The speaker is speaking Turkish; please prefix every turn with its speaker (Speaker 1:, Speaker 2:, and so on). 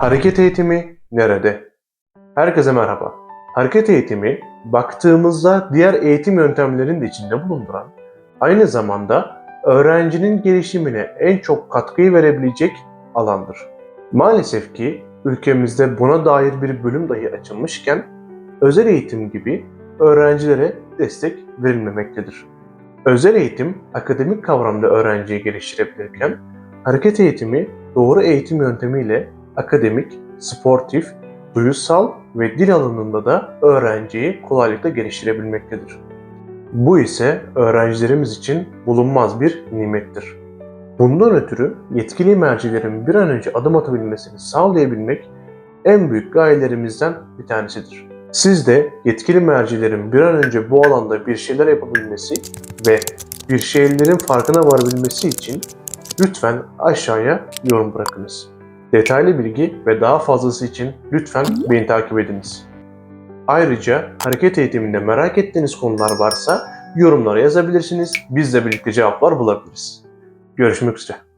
Speaker 1: Hareket eğitimi nerede? Herkese merhaba. Hareket eğitimi baktığımızda diğer eğitim yöntemlerinin de içinde bulunduran, aynı zamanda öğrencinin gelişimine en çok katkıyı verebilecek alandır. Maalesef ki ülkemizde buna dair bir bölüm dahi açılmışken özel eğitim gibi öğrencilere destek verilmemektedir. Özel eğitim akademik kavramda öğrenciyi geliştirebilirken hareket eğitimi doğru eğitim yöntemiyle akademik, sportif, duyusal ve dil alanında da öğrenciyi kolaylıkla geliştirebilmektedir. Bu ise öğrencilerimiz için bulunmaz bir nimettir. Bundan ötürü yetkili mercilerin bir an önce adım atabilmesini sağlayabilmek en büyük gayelerimizden bir tanesidir. Siz de yetkili mercilerin bir an önce bu alanda bir şeyler yapabilmesi ve bir şeylerin farkına varabilmesi için lütfen aşağıya yorum bırakınız. Detaylı bilgi ve daha fazlası için lütfen beni takip ediniz. Ayrıca hareket eğitiminde merak ettiğiniz konular varsa yorumlara yazabilirsiniz. Bizle birlikte cevaplar bulabiliriz. Görüşmek üzere.